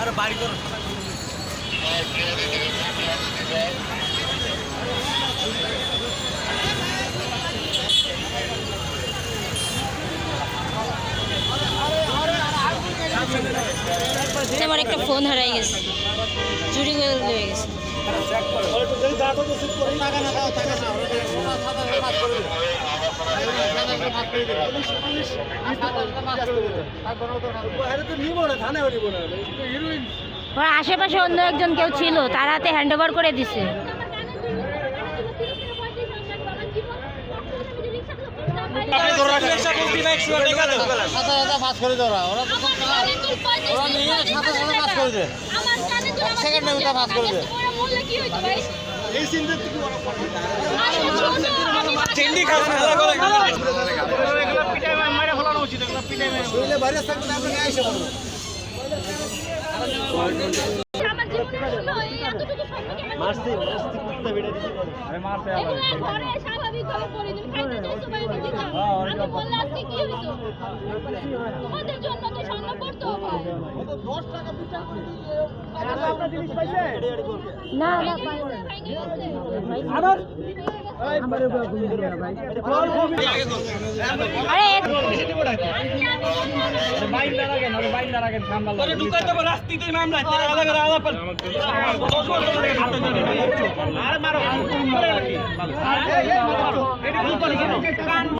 আরে বাড়ি করো আমার একটা ফোন হারাই গেছে চুরি করে হয়ে গেছে ওর আশেপাশে অন্য একজন কেউ ছিল তার হাতে হ্যান্ড ওভার করে দিছে। করে দেয় চেন্ডি খাও খেলা করে। মারছি মারছি কুত্তা বেড়ে দিছি আরে মারছে স্বাভাবিকভাবে পড়ে তুমি খাইতে চাইছো বা এমনি দিতাম আমি বললে আজকে কি হইতো তোমাদের জন্য তো না না আরে তোরে ঢুকাই দেবো রাস্তিতে মামলা তোরা আলাদা আলাদা আরে মারো